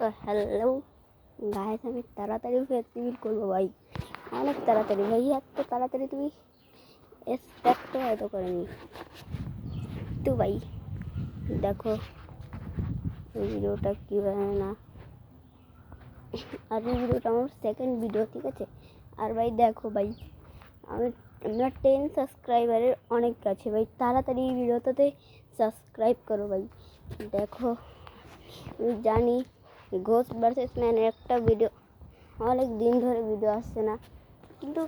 তো হ্যালো গায়ে আমি তাড়াতাড়ি ফেস্টিভ্যাল করব ভাই। অনেক তাড়াতাড়ি ভাই, এত তাড়াতাড়ি তুমি এক্সপেক্ট হয়তো করেনি। তো ভাই, দেখো ভিডিওটা কী হয় না? আর ভিডিওটা আমার সেকেন্ড ভিডিও ঠিক আছে? আর ভাই, দেখো ভাই, আমি, আমরা টেন সাবস্ক্রাইবারের অনেক কাছে ভাই, তাড়াতাড়ি এই ভিডিওটাতে সাবস্ক্রাইব করো ভাই। দেখো, আমি জানি ঘোস্ট ভার্সেস ম্যানের একটা ভিডিও অনেক দিন ধরে ভিডিও আসছে না। কিন্তু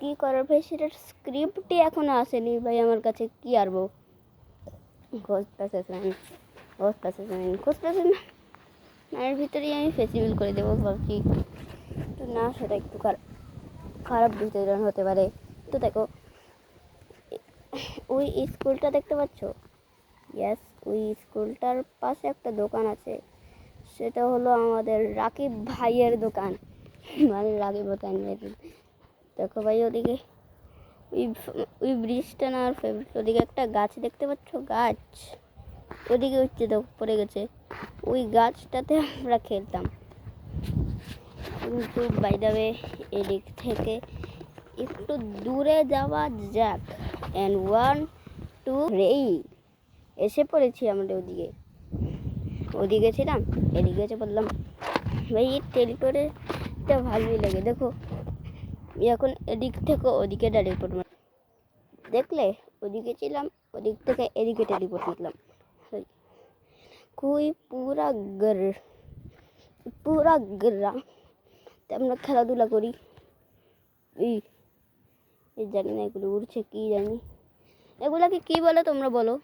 কী করার ভাই, সেটার স্ক্রিপ্টই এখনও আসেনি। ভাই, আমার কাছে কী আরবো ghost versus man ghost versus man ghost versus ম্যানের ভিতরেই আমি ফেস্টিভ্যাল করে দেবো ভাবছি তো না, সেটা একটু খারাপ খারাপ হতে পারে। তো দেখো, ওই স্কুলটা দেখতে পাচ্ছ? ইয়াস ওই স্কুলটার পাশে একটা দোকান আছে। সেটা হলো আমাদের রাকিব ভাইয়ের দোকান। মানে রাকিব দোকান। দেখো ভাই ওদিকে। ওই ওই ব্রিজটা না আর ফেভারিট ওদিকে একটা গাছ দেখতে পাচ্ছ? গাছ। ওদিকে হচ্ছে তো, পড়ে গেছে। ওই গাছটাতে আমরা খেলতাম। কিন্তু বাইদাবে এদিক থেকে একটু দূরে যাওয়া যাক। অ্যান্ড ওয়ান টু রেই এসে পড়েছি আমরা ওদিকে। ওদিকে ছিলাম, এদিকে এসে পড়লাম ভাই, এই টেলিপোর্টটা ভালোই লাগে। দেখো, এখন এদিক থেকে ওদিকে টেলিপোর্ট মার দেখলে, ওদিকে ছিলাম, ওদিক থেকে এদিকে টেলিপোর্ট মারলাম। খুবই পুরা গর পুরা গ্রাম। আমরা খেলাধুলা করি। এই জানি না এগুলো উড়ছে কী জানি। এগুলোকে কী বলে তোমরা বলো।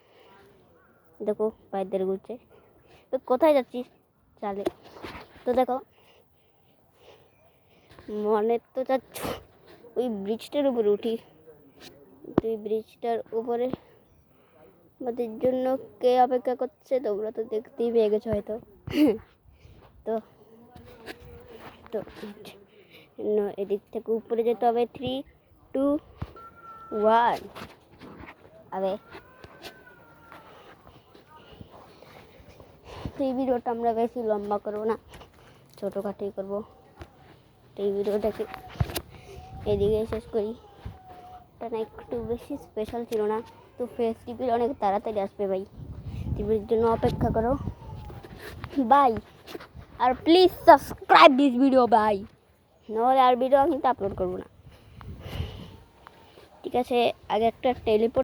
দেখো পায়ের ঘুরছে। তো কোথায় যাচ্ছিস? চালে। তো দেখো, মনে তো যাচ্ছ, ওই ব্রিজটার উপরে উঠি। তুই ব্রিজটার উপরে আমাদের জন্য কে অপেক্ষা করছে? তোমরা তো দেখতেই পেয়ে গেছো হয়তো। তো তো এদিক থেকে উপরে যেতে হবে। থ্রি টু ওয়ান আবে তো এই ভিডিওটা আমরা বেশি লম্বা করব না ছোটোখাটোই করব। এই ভিডিওটাকে এদিকে শেষ করি। এটা না একটু বেশি স্পেশাল ছিল না, তো ফেস্টিভ্যাল অনেক তাড়াতাড়ি আসবে ভাই। টিভির জন্য অপেক্ষা করো। Bye R please subscribe this video bye নাহলে আর ভিডিও কিন্তু আপলোড করব না। ঠিক আছে, আগে একটা টেলিপোর্ট